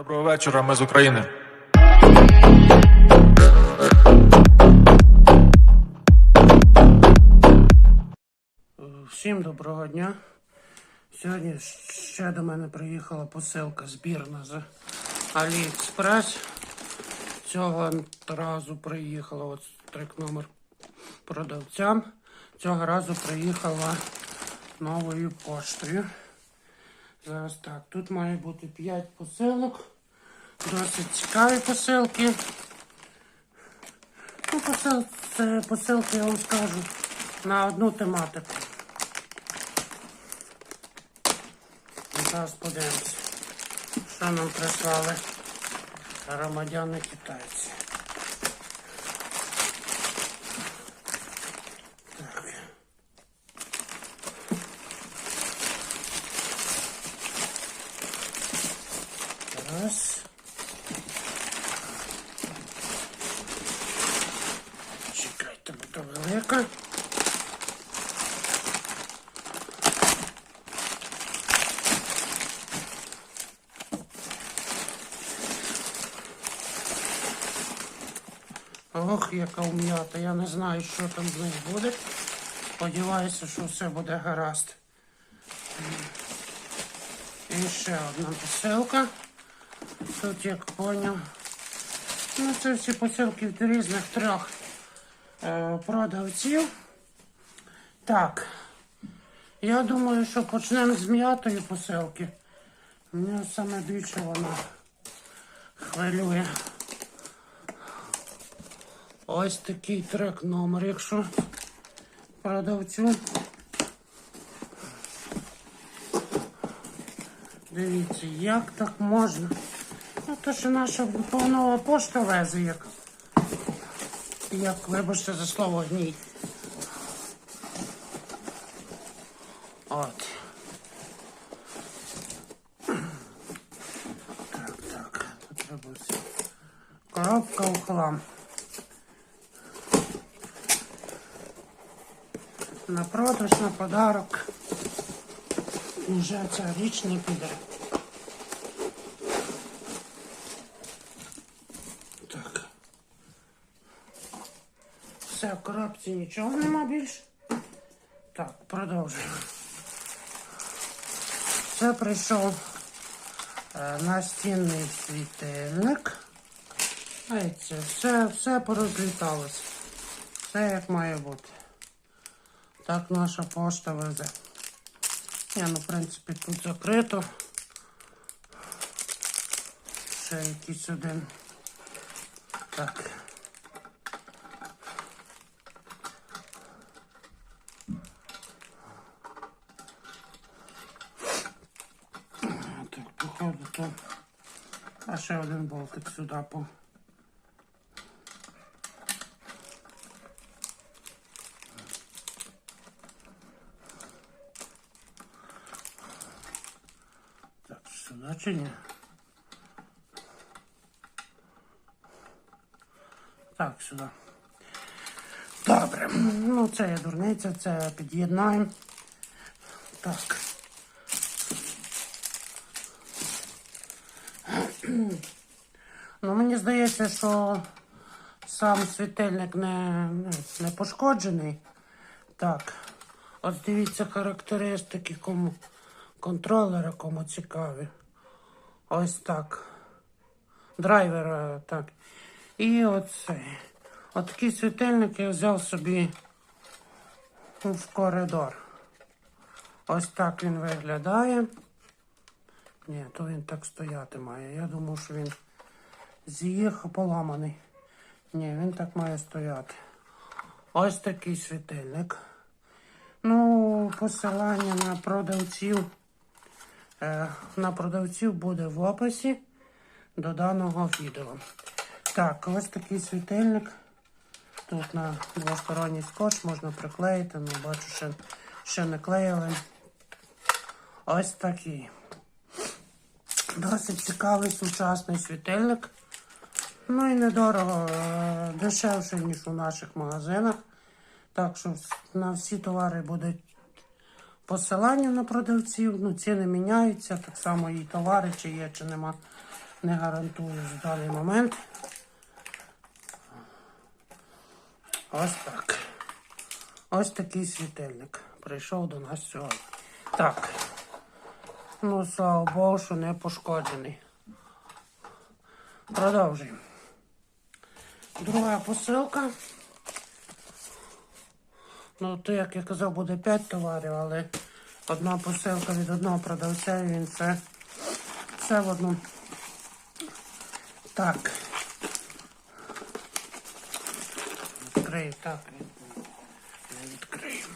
Доброго вечора, ми з України. Всім доброго дня. Сьогодні ще до мене приїхала посилка збірна з Аліекспрес. Цього разу приїхала от трек номер продавцям. Цього разу приїхала новою поштою. Зараз так, тут має бути 5 посилок. Досить цікаві посилки. Ну, посил, це посилки, я вам скажу, на одну тематику. Зараз подивимося, що нам прислали громадяни китайці. Так. Раз. Чекайте, бо то велика. Ох, яка ум'ята. Я не знаю, що там з них буде. Сподіваюся, що все буде гаразд. І ще одна посилка. Тут, як поняв. Ну, це всі посилки від різних трьох е, продавців. Так. Я думаю, що почнемо з м'ятої посилки. Мене саме більше вона хвилює. Ось такий трек номер, якщо продавцю. Дивіться, як так можна? Ну, то що наша нова пошта везе, як, як вибачте за слово гній. От. Так, так, тут треба. Коробка у хлам. На продаж, на подарок. Вже ця річ не піде. Так. Все, в коробці нічого нема більше. Так, продовжуємо. Це прийшов е, настінний світильник. Ай, це все, все порозліталося. Все як має бути. Так наша пошта везе. Я, ну, в принципі, тут закрито. Ще якийсь один. Так. Так, походу то. А ще один болтик сюди по. Так, сюди чи ні? Так, сюди. Добре. Ну, це є дурниця, це під'єднаємо. Так. Ну, мені здається, що сам світильник не, не, пошкоджений. Так. От дивіться характеристики кому контролера, кому цікаві. Ось так. Драйвера, так. І оцей. От такий світильник я взяв собі в коридор. Ось так він виглядає. Ні, то він так стояти має. Я думав, що він з'їхав поламаний. Ні, він так має стояти. Ось такий світильник. Ну, посилання на продавців. Е, на продавців буде в описі до даного відео. Так, ось такий світильник. Тут на двосторонній скотч можна приклеїти, ну бачу, ще, ще не клеїли. Ось такий. Досить цікавий сучасний світильник. Ну і недорого, е, дешевше, ніж у наших магазинах. Так що на всі товари будуть посилання на продавців. Ну, ціни міняються, так само і товари, чи є, чи нема Не гарантую в даний момент. Ось так. Ось такий світильник прийшов до нас сьогодні. Так. Ну, слава Богу, що не пошкоджений. Продовжуємо. Друга посилка. Ну, то, як я казав, буде 5 товарів, але одна посилка від одного продавця, і він все, все в одну. Так. Відкрию, так. Не відкрию.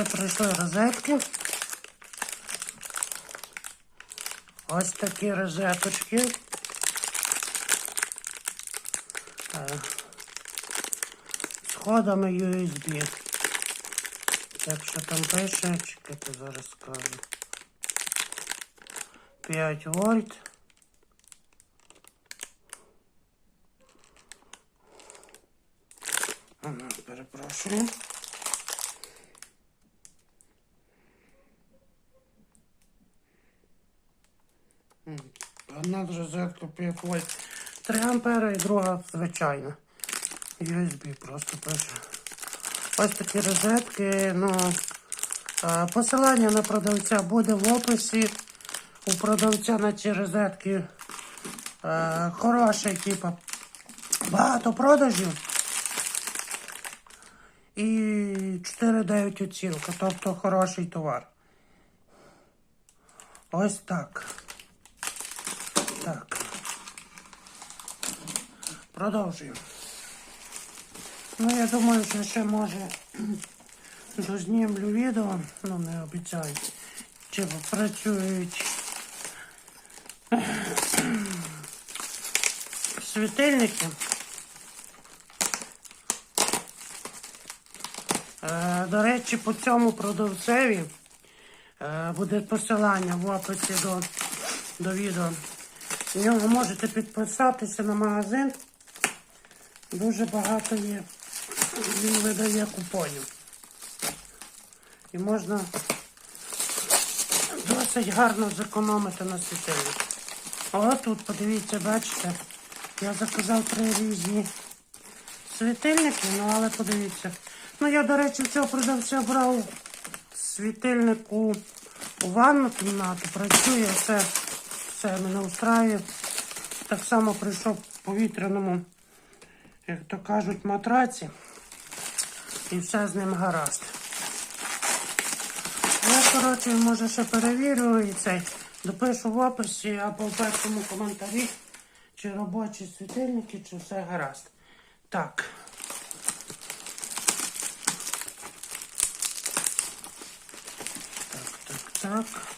Це прийшли розетки. Ось такі розеточки. Е, З ходами USB. Так що там пише, чекайте, зараз скажу. 5 вольт. Перепрошую. Одна розетка 5 вольт 3 ампера і друга звичайна. USB просто пише. Ось такі розетки. Ну, е, посилання на продавця буде в описі. У продавця на ці розетки е, хороший, типа, багато продажів. І 4,9 оцінка, тобто хороший товар. Ось так. Так. Продовжуємо. Ну, я думаю, що ще може дознімлю відео, ну не обіцяю, чи працюють світильники. Е, До речі, по цьому продавцеві е, буде посилання в описі до, до відео. В нього можете підписатися на магазин. Дуже багато є. Він видає купонів. І можна досить гарно зекономити на світильник. О, тут, подивіться, бачите, я заказав три різні світильники, ну але подивіться. Ну, я, до речі, цього продавця брав світильник у, у ванну кімнату, працює, все, все мене устраює. Так само прийшов по повітряному, як то кажуть, матраці. І все з ним гаразд. Я, коротше, може ще перевірю і цей. Допишу в описі або в першому коментарі, чи робочі світильники, чи все гаразд. Так. Так, так, так.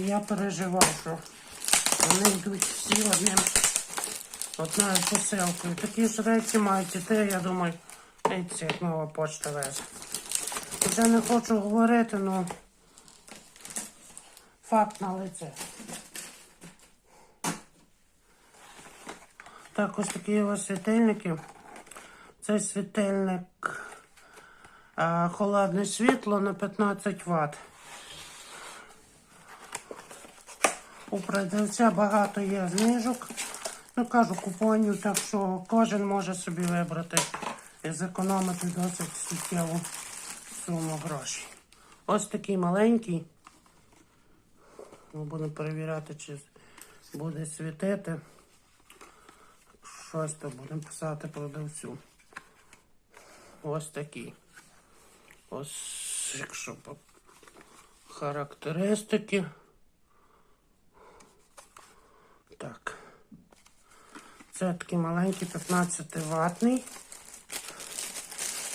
І я переживав, що вони йдуть всі одним одною посилкою. Такі ж речі мають іти, я думаю, і це як нова почта везе. Вже не хочу говорити, ну факт на лице. Так, ось такі ось світильники. Цей світильник холодне світло на 15 Вт. У продавця багато є знижок. Ну, кажу, купонів, так що кожен може собі вибрати і зекономити досить суттєву суму грошей. Ось такий маленький. Ми будемо перевіряти, чи буде світити. Щось то будемо писати продавцю. Ось такий. Ось, якщо по характеристики. Так. Це такий маленький 15 ватний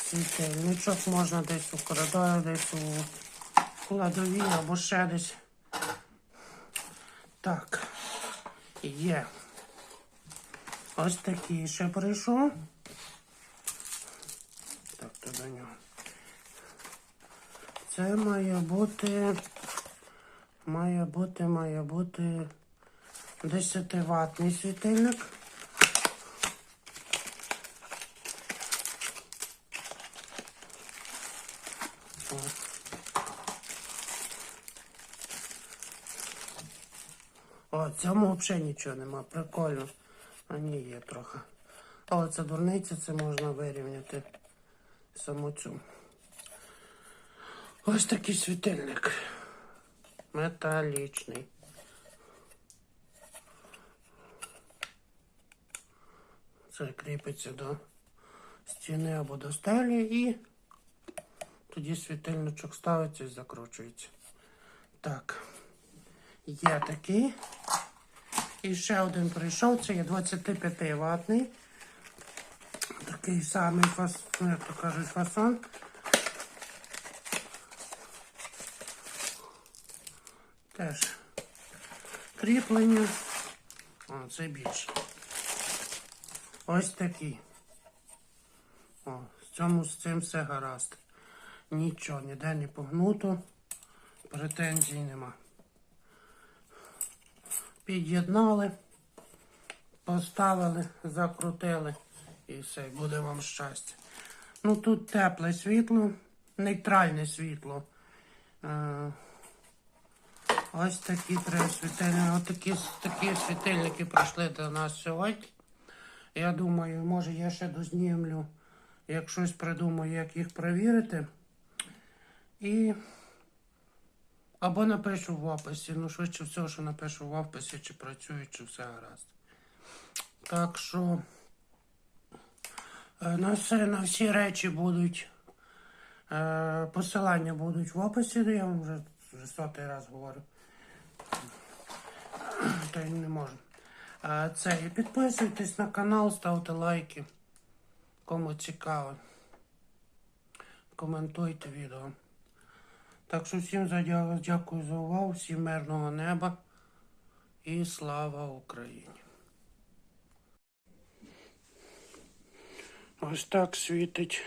світильничок. Можна десь у коридорі, десь у кладовій або ще десь. Так, є. Ось такий ще прийшов. Так, то до нього. Це має бути. Має бути, має бути 10 ватний світильник. О. О, цьому взагалі нічого нема, прикольно. А ні, є трохи. Але це дурниця, це можна вирівняти саму цю. Ось такий світильник. Металічний. Це кріпиться до стіни або до стелі і тоді світильничок ставиться і закручується. Так, є такий. І ще один прийшов, це є 25 ватний. Такий самий фасон, ну, як то кажуть, фасон. Теж кріплення. О, це більше. Ось такий. О, з цьому з цим все гаразд. Нічого, ніде не погнуто. Претензій нема. Під'єднали, поставили, закрутили і все, буде вам щастя. Ну тут тепле світло, нейтральне світло. Е, Ось такі три світильники. Ось такі, такі світильники прийшли до нас сьогодні. Я думаю, може я ще дознімлю, як щось придумаю, як їх перевірити. І або напишу в описі. Ну, швидше всього, що напишу в описі, чи працюють, чи все гаразд. Так що е, на, все, на всі речі будуть. Е, посилання будуть в описі, я вам вже, вже сотий раз говорю. Та й не можу. Е, це і підписуйтесь на канал, ставте лайки. Кому цікаво. Коментуйте відео. Так що всім дякую за увагу, всім мирного неба і слава Україні. Ось так світить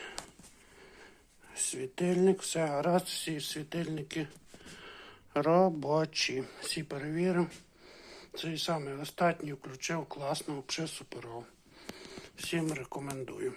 світильник, все гаразд, всі світильники робочі. Всі перевірив. Цей самий останній включив класно, взагалі суперово. Всім рекомендую.